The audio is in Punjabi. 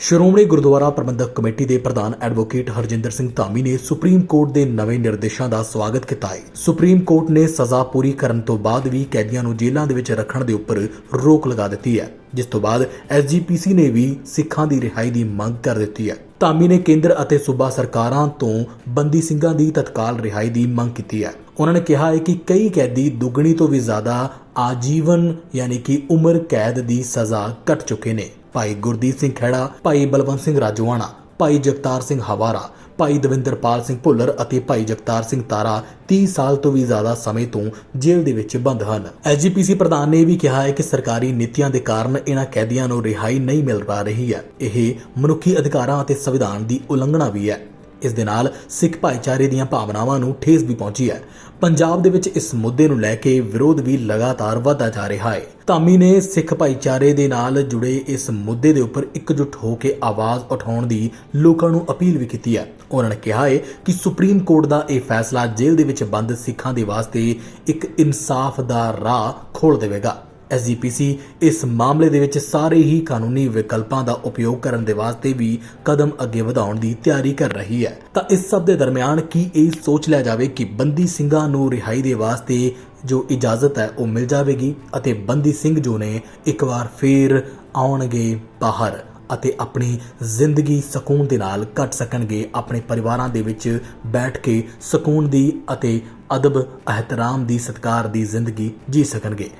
ਸ਼੍ਰੋਮਣੀ ਗੁਰਦੁਆਰਾ ਪ੍ਰਬੰਧਕ ਕਮੇਟੀ ਦੇ ਪ੍ਰਧਾਨ ਐਡਵੋਕੇਟ ਹਰਜਿੰਦਰ ਸਿੰਘ ਧਾਮੀ ਨੇ ਸੁਪਰੀਮ ਕੋਰਟ ਦੇ ਨਵੇਂ ਨਿਰਦੇਸ਼ਾਂ ਦਾ ਸਵਾਗਤ ਕੀਤਾ ਹੈ। ਸੁਪਰੀਮ ਕੋਰਟ ਨੇ ਸਜ਼ਾ ਪੂਰੀ ਕਰਨ ਤੋਂ ਬਾਅਦ ਵੀ ਕੈਦੀਆਂ ਨੂੰ ਜੇਲ੍ਹਾਂ ਦੇ ਵਿੱਚ ਰੱਖਣ ਦੇ ਉੱਪਰ ਰੋਕ ਲਗਾ ਦਿੱਤੀ ਹੈ। ਜਿਸ ਤੋਂ ਬਾਅਦ ਐਸਜੀਪੀਸੀ ਨੇ ਵੀ ਸਿੱਖਾਂ ਦੀ ਰਿਹਾਈ ਦੀ ਮੰਗ ਕਰ ਦਿੱਤੀ ਹੈ। ਧਾਮੀ ਨੇ ਕੇਂਦਰ ਅਤੇ ਸੂਬਾ ਸਰਕਾਰਾਂ ਤੋਂ ਬੰਦੀ ਸਿੰਘਾਂ ਦੀ ਤਤਕਾਲ ਰਿਹਾਈ ਦੀ ਮੰਗ ਕੀਤੀ ਹੈ। ਉਹਨਾਂ ਨੇ ਕਿਹਾ ਹੈ ਕਿ ਕਈ ਕੈਦੀ ਦੁੱਗਣੀ ਤੋਂ ਵੀ ਜ਼ਿਆਦਾ ਆਜੀਵਨ ਯਾਨੀ ਕਿ ਉਮਰ ਕੈਦ ਦੀ ਸਜ਼ਾ ਕੱਟ ਚੁੱਕੇ ਨੇ। ਭਾਈ ਗੁਰਦੀਪ ਸਿੰਘ ਖਹਿੜਾ, ਭਾਈ ਬਲਵੰਤ ਸਿੰਘ ਰਾਜਵਾਨਾ ਭਾਈ ਜਗਤਾਰ ਸਿੰਘ ਹਵਾਰਾ, ਭਾਈ ਦਵਿੰਦਰਪਾਲ ਸਿੰਘ ਭੁੱਲਰ ਅਤੇ ਭਾਈ ਜਗਤਾਰ ਸਿੰਘ ਤਾਰਾ 30 ਸਾਲ ਤੋਂ ਵੀ ਜ਼ਿਆਦਾ ਸਮੇਂ ਤੋਂ ਜੇਲ੍ਹ ਦੇ ਵਿੱਚ ਬੰਦ ਹਨ। ਐਸਜੀਪੀਸੀ ਪ੍ਰਧਾਨ ਨੇ ਇਹ ਵੀ ਕਿਹਾ ਹੈ ਕਿ ਸਰਕਾਰੀ ਨੀਤੀਆਂ ਦੇ ਕਾਰਨ ਇਹਨਾਂ ਕੈਦੀਆਂ ਨੂੰ ਰਿਹਾਈ ਨਹੀਂ ਮਿਲ ਪਾ ਰਹੀ ਹੈ। ਇਹ ਮਨੁੱਖੀ ਅਧਿਕਾਰਾਂ ਅਤੇ ਸੰਵਿਧਾਨ ਦੀ ਉਲੰਘਣਾ ਵੀ ਹੈ। ਇਸ ਦੇ ਨਾਲ ਸਿੱਖ ਭਾਈਚਾਰੇ ਦੀਆਂ ਭਾਵਨਾਵਾਂ ਨੂੰ ਠੇਸ ਵੀ ਪਹੁੰਚੀ ਹੈ। ਪੰਜਾਬ ਦੇ ਵਿੱਚ ਇਸ ਮੁੱਦੇ ਨੂੰ ਲੈ ਕੇ ਵਿਰੋਧ ਵੀ ਲਗਾਤਾਰ ਵਧਦਾ ਜਾ ਰਿਹਾ ਹੈ। ਧਾਮੀ ਨੇ ਸਿੱਖ ਭਾਈਚਾਰੇ ਦੇ ਨਾਲ ਜੁੜੇ ਇਸ ਮੁੱਦੇ ਦੇ ਉੱਪਰ ਇਕਜੁੱਟ ਹੋ ਕੇ ਆਵਾਜ਼ ਉਠਾਉਣ ਦੀ ਲੋਕਾਂ ਨੂੰ ਅਪੀਲ ਵੀ ਕੀਤੀ ਹੈ। ਉਹਨਾਂ ਨੇ ਕਿਹਾ ਹੈ ਕਿ ਸੁਪਰੀਮ ਕੋਰਟ ਦਾ ਇਹ ਫੈਸਲਾ ਜੇਲ੍ਹ ਦੇ ਵਿੱਚ ਬੰਦ ਸਿੱਖਾਂ ਦੇ ਵਾਸਤੇ ਇੱਕ ਇਨਸਾਫ ਦਾ ਰਾਹ ਖੋਲ ਦੇਵੇਗਾ। ਐਸਜੀਪੀਸੀ ਇਸ ਮਾਮਲੇ ਦੇ ਵਿੱਚ ਸਾਰੇ ਹੀ ਕਾਨੂੰਨੀ ਵਿਕਲਪਾਂ ਦਾ ਉਪਯੋਗ ਕਰਨ ਦੇ ਵਾਸਤੇ ਵੀ ਕਦਮ ਅੱਗੇ ਵਧਾਉਣ ਦੀ ਤਿਆਰੀ ਕਰ ਰਹੀ ਹੈ। ਤਾਂ ਇਸ ਸਭ ਦੇ ਦਰਮਿਆਨ ਕੀ ਇਹ ਸੋਚ ਲਿਆ ਜਾਵੇ ਕਿ ਬੰਦੀ ਸਿੰਘਾਂ ਨੂੰ ਰਿਹਾਈ ਦੇ ਵਾਸਤੇ ਜੋ ਇਜਾਜ਼ਤ ਹੈ ਉਹ ਮਿਲ ਜਾਵੇਗੀ ਅਤੇ ਬੰਦੀ ਸਿੰਘ ਜੋ ਨੇ ਇੱਕ ਵਾਰ ਫੇਰ ਆਉਣਗੇ ਬਾਹਰ ਅਤੇ ਆਪਣੀ ਜ਼ਿੰਦਗੀ ਸਕੂਨ ਦੇ ਨਾਲ ਕੱਟ ਸਕਣਗੇ, ਆਪਣੇ ਪਰਿਵਾਰਾਂ ਦੇ ਵਿੱਚ ਬੈਠ ਕੇ ਸਕੂਨ ਦੀ ਅਤੇ ਅਦਬ ehtaram ਦੀ ਸਤਕਾਰ ਦੀ ਜ਼ਿੰਦਗੀ ਜੀ ਸਕਣਗੇ।